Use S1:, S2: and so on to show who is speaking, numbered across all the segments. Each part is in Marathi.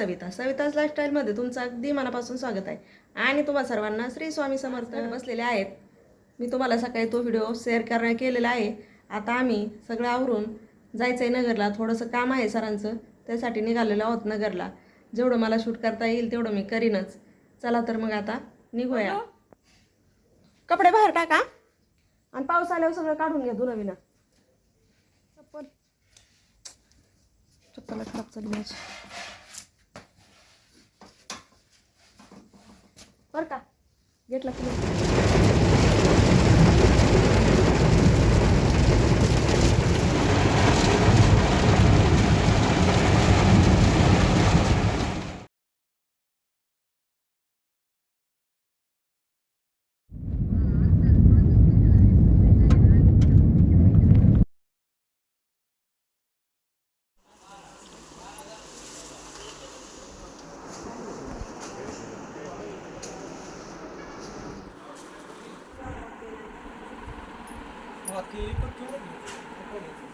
S1: सविता. सविताज लाईफस्टाईलमध्ये तुमचं अगदी मनापासून स्वागत आहे. आणि तुम्हा सर्वांना श्री स्वामी समर्थ बसलेले आहेत. मी तुम्हाला सकाळी तो व्हिडिओ शेअर करण्या केलेला आहे. आता आम्ही सगळं आवरून जायचं आहे नगरला. थोडंसं काम आहे सरांचं. त्यासाठी निघालेलो आहोत नगरला. जेवढं मला शूट करता येईल तेवढं मी करीनच. चला तर मग आता निघूया. कपडे बाहेर टाका. आणि पाऊस आल्यावर सगळं काढून घ्या धुणं विना चप्पल. चप्पल खराब झाली माझी. बरं का. घेतला की
S2: गाड्या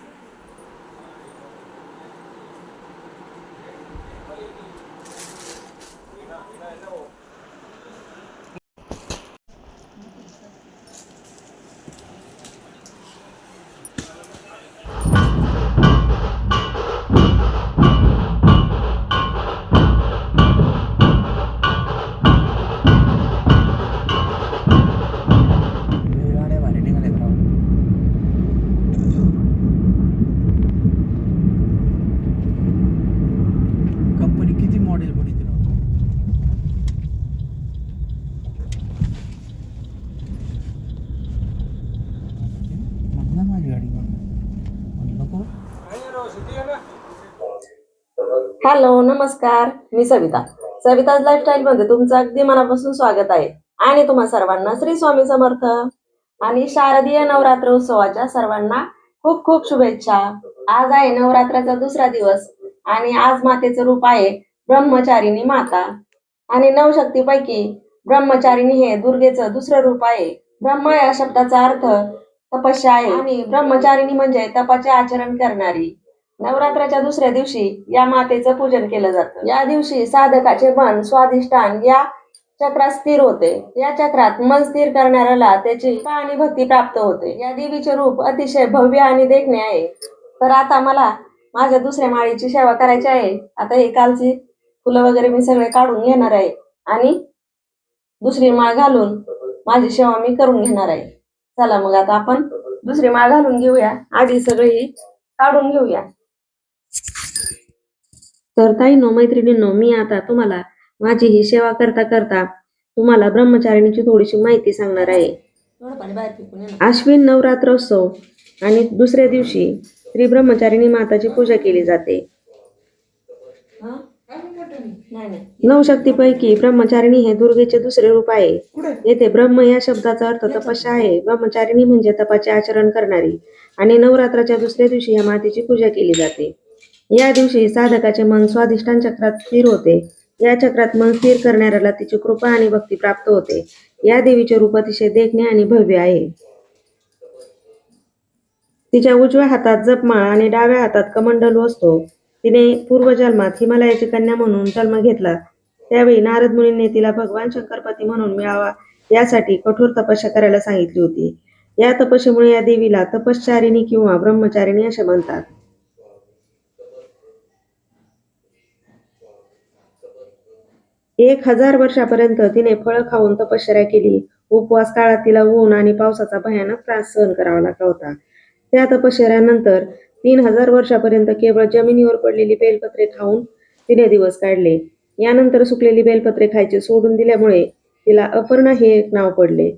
S1: हॅलो नमस्कार. मी सविता. सविताज लाईफस्टाईलमध्ये तुमचं अगदी मनापासून स्वागत आहे. आणि तुम्हा सर्वांना श्री स्वामी समर्थ. आणि शारदीय नवरात्र उत्सवाच्या सर्वांना खूप खूप शुभेच्छा. आज आहे नवरात्राचा दुसरा दिवस आणि आज मातेचं रूप आहे ब्रह्मचारिणी माता. आणि नवशक्तीपैकी ब्रह्मचारिणी हे दुर्गेचं दुसरं रूप आहे. ब्रह्म या शब्दाचा अर्थ तपस्या आहे. आणि ब्रह्मचारिणी म्हणजे तपाचे आचरण करणारी. नवरात्राच्या दुसऱ्या दिवशी या मातेचं पूजन केलं जातं. या दिवशी साधकाचे मन स्वाधिष्ठान या चक्रात स्थिर होते. या चक्रात मन स्थिर करणाऱ्याला त्याची आणि भक्ती प्राप्त होते. या देवीचे रूप अतिशय भव्य आणि देखणे आहे. तर आता मला माझ्या दुसऱ्या माळीची सेवा करायची आहे. आता हे कालची फुलं वगैरे मी सगळे काढून घेणार आहे. आणि दुसरी माळ घालून माझी सेवा मी करून घेणार आहे. चला मग आता आपण दुसरी माळ घालून घेऊया. आधी सगळी काढून घेऊया. तर ताईनो मैत्रिणींनो मी आता. तुम्हाला माझी ही सेवा करता करता तुम्हाला ब्रह्मचारिणीची थोडीशी माहिती सांगणार आहे. आश्विन नवरात्रोत्सव आणि दुसऱ्या दिवशी श्री ब्रह्मचारिणी माताची पूजा केली जाते. नवशक्तीपैकी ब्रह्मचारिणी हे दुर्गेचे दुसरे रूप आहे. येथे ब्रह्म या शब्दाचा अर्थ तपस्या आहे. ब्रह्मचारिणी म्हणजे तपाचे आचरण करणारी आणि नवरात्राच्या दुसऱ्या दिवशी या मातेची पूजा केली जाते. या दिवशी साधकाचे मन स्वाधिष्ठान चक्रात स्थिर होते. या चक्रात मन स्थिर करणाऱ्याला तिची कृपा आणि भक्ती प्राप्त होते. या देवीचे रूप अतिशय देखणे आणि भव्य आहे. तिच्या उजव्या हातात जपमाळ आणि डाव्या हातात कमंडलू असतो. तिने पूर्वजन्मात हिमालयाची कन्या म्हणून जन्म घेतला. त्यावेळी नारद मुनींनी तिला भगवान शंकरपती म्हणून मिळावा यासाठी कठोर तपस्या करायला सांगितली होती. या तपस्येमुळे या देवीला तपश्चारिणी किंवा ब्रह्मचारिणी असे म्हणतात. एक हजार वर्षापर्यंत तिने फळं खाऊन तपश्चर्या केली. उपवास काळात तिला ऊन आणि पावसाचा भयानक त्रास सहन करावा लागला होता. त्या तपश्चर्यानंतर तीन हजार वर्षापर्यंत केवळ जमिनीवर पडलेली बेलपत्रे खाऊन तिने दिवस काढले. यानंतर सुकलेली बेलपत्रे खायचे सोडून दिल्यामुळे तिला अपर्णा हे एक नाव पडले.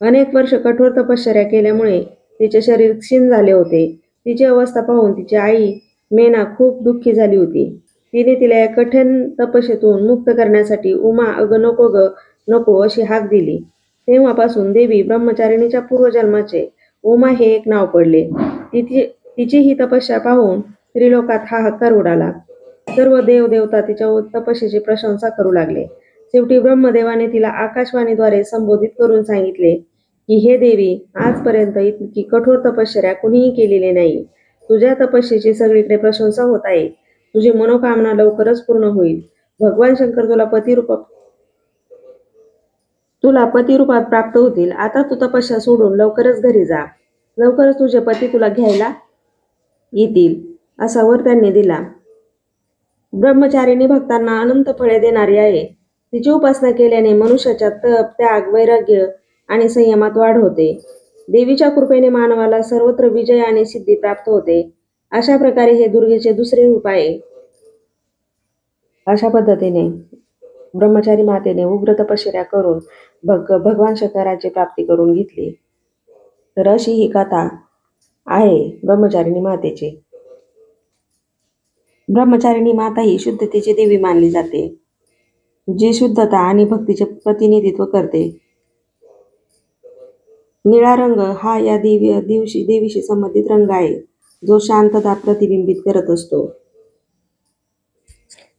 S1: अनेक वर्ष कठोर तपश्चर्या केल्यामुळे तिचे शरीर क्षीण झाले होते. तिची अवस्था पाहून तिची आई मेना खूप दुःखी झाली होती. तिने तिला या कठीण तपस्येतून मुक्त करण्यासाठी उमा अग नको ग नको अशी हाक दिली. तेव्हापासून देवी ब्रह्मचारिणीच्या पूर्वजन्माचे उमा हे एक नाव पडले. तिची तिची ही तपस्या पाहून त्रिलोकात हक्कार उडाला. सर्व देव देवता तिच्या तपस्येची प्रशंसा करू लागले. शेवटी ब्रह्मदेवाने तिला आकाशवाणीद्वारे संबोधित करून सांगितले की हे देवी आजपर्यंत इतकी कठोर तपश्चर्या कुणीही केलेली नाही. तुझ्या तपस्येची सगळीकडे प्रशंसा होत आहे. तुझी मनोकामना लवकरच पूर्ण होईल. भगवान शंकर तुला पतिरूपात तुला पतिरूपात प्राप्त होतील. आता तू तपस्या सोडून लवकरच घरी जा. लवकरच तुझे पती तुला घ्यायला येतील असा वर त्यांनी दिला. ब्रह्मचारिणी भक्तांना अनंत फळे देणारी आहे. तिची उपासना केल्याने मनुष्याच्या तप त्याग वैराग्य आणि संयमात वाढ होते. देवीच्या कृपेने मानवाला सर्वत्र विजय आणि सिद्धी प्राप्त होते. अशा प्रकारे हे दुर्गेचे दुसरे रूप आहे. अशा पद्धतीने ब्रह्मचारी मातेने उग्र तपश्चर्या करून भग भगवान शंकराची प्राप्ती करून घेतली. तर अशी ही कथा आहे ब्रह्मचारिणी मातेची. ब्रह्मचारिणी माता ही शुद्धतेची देवी मानली जाते. जी शुद्धता आणि भक्तीचे प्रतिनिधित्व करते. निळा रंग हा या देवी दिवशी देवीशी संबंधित रंग आहे. जो शांतता प्रतिबिंबित करत असतो.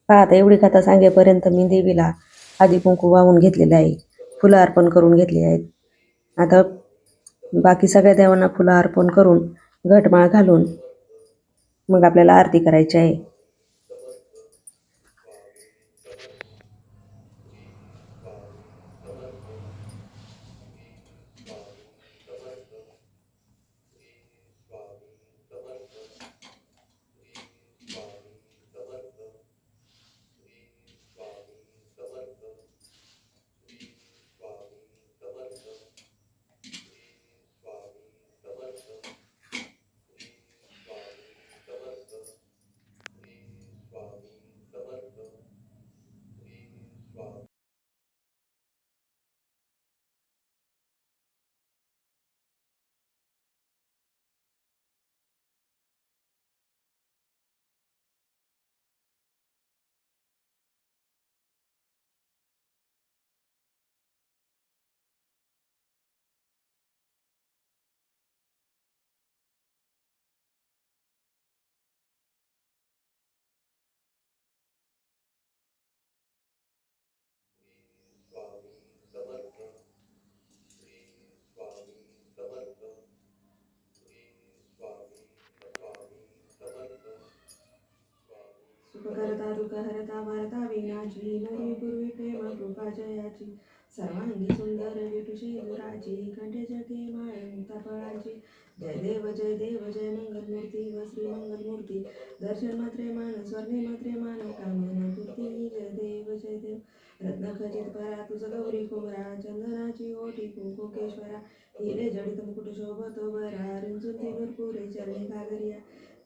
S1: पहा आता एवढी कथा सांगेपर्यंत मी देवीला आधी कुंकू वाहून घेतलेलं आहे. फुलं अर्पण करून घेतली आहेत. आता बाकी सगळ्या देवांना फुलं अर्पण करून घटमाळ घालून मग आपल्याला आरती करायची आहे. करता दुःख हरता वारता विनाची नवी पूर्वी प्रेम कृपा जयाची. सर्वांगी सुंदर विटुशी दुराची. कंठे जगे माळे फळाची. जय देव जय देव जय मंगलमूर्ती व श्री मंगलमूर्ती. दर्शन मात्रे मान स्वर्णे मात्रे मान कामना पूर्ती. जय देव जय देव. रत्न खचित परा तुझ गौरी कुमरा चंदनाची ओटी कुंकुकेश्वरा. हिरे जडित मुकुट शोभतो बरा. रिंचुंती भरपुरे चरणी घागरिया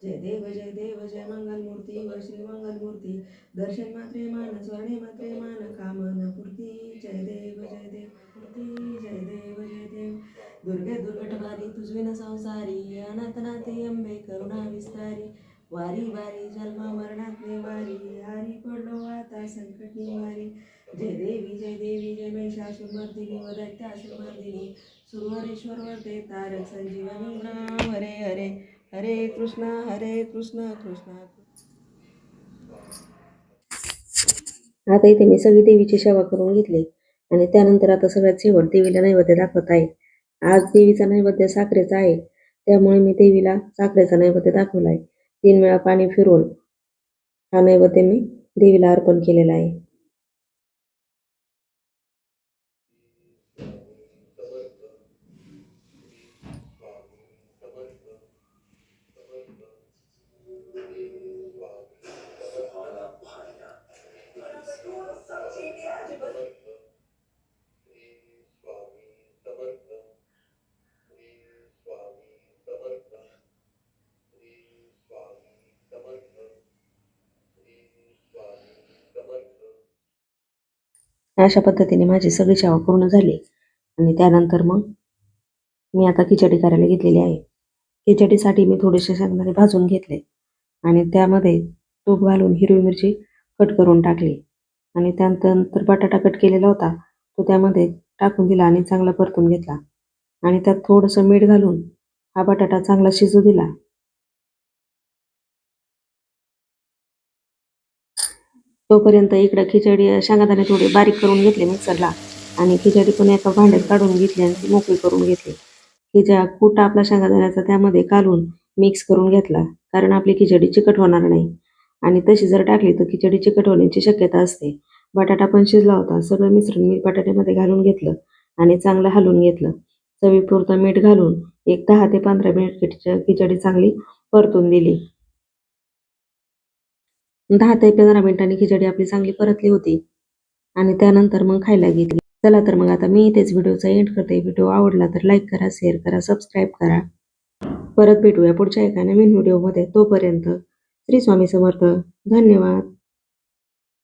S1: जय देव जय देव जय मंगलमूर्ती व श्री मंगलमूर्ती. दर्शन मात्रे मान स्वर्णे मात्रे मान कामना पूर्ती. जय देव जय देव मूर्ती जय देव जय देव. दुर्गे दुर्गट वारी तुझविन संसारी. अनाथनाथे अंबे करुणा विस्तारी. वारी वारी जन्म मरणात वारी. हारी पडलो आता संकट निवारी. जय देवी जय देवी जय महिषासुरमर्दिनी व दैत्यासुरमर्दिनी. सुरवरेश्वर वरते तारक संजीवनी हरे हरे. हरे कृष्णा हरे कृष्ण कृष्णा. आता इथे मी सगळी देवीची सेवा करून घेतली. आणि त्यानंतर आता सगळ्यात शेवट देवीला नैवेद्य दाखवत आहे. आज देवीचा नैवेद्य साखरेचा आहे. त्यामुळे मी देवीला साखरेचा नैवेद्य दाखवला आहे तीन वेळा पाणी फिरवून हा नैवेद्य मी देवीला अर्पण केलेला आहे. अशा पद्धतीने माझी सगळी सेवा पूर्ण झाली. आणि त्यानंतर मग मी आता खिचडी करायला घेतलेली आहे. खिचडीसाठी मी थोडेसे शेंगदाणे भाजून घेतले. आणि त्यामध्ये तूप घालून हिरवी मिरची कट करून टाकली. आणि त्यानंतर बटाटा कट केलेला होता तो त्यामध्ये टाकून दिला आणि चांगला परतून घेतला. आणि त्यात थोडंसं मीठ घालून हा बटाटा चांगला शिजू दिला. तोपर्यंत इकडं खिचडी शेंगादाणे थोडे बारीक करून घेतले मिक्सरला. आणि खिचडी पण एका भांड्यात काढून घेतली आणि ती मोकळी करून घेतली. खिचा कुटा आपला शेंगादाण्याचा त्यामध्ये घालून मिक्स करून घेतला कारण आपली खिचडी चिकट होणार नाही. आणि तशी जर टाकली तर खिचडी चिकट होण्याची शक्यता असते. बटाटा पण शिजला होता सगळं मिश्रण मी बटाट्यामध्ये घालून घेतलं आणि चांगलं हलवून घेतलं. चवीपुरतं मीठ घालून एक दहा ते पंधरा मिनिट खिचडी चांगली परतून दिली. दहा ते पंधरा मिनिटांनी खिचडी आपली चांगली परतली होती. आणि त्यानंतर मग खायला घेतली. चला तर मग आता मी इथेच व्हिडिओचा एंड करते. व्हिडिओ आवडला तर लाईक करा शेअर करा सबस्क्राईब करा. परत भेटूया पुढच्या एका नवीन व्हिडिओमध्ये. तोपर्यंत श्री स्वामी समर्थ. धन्यवाद.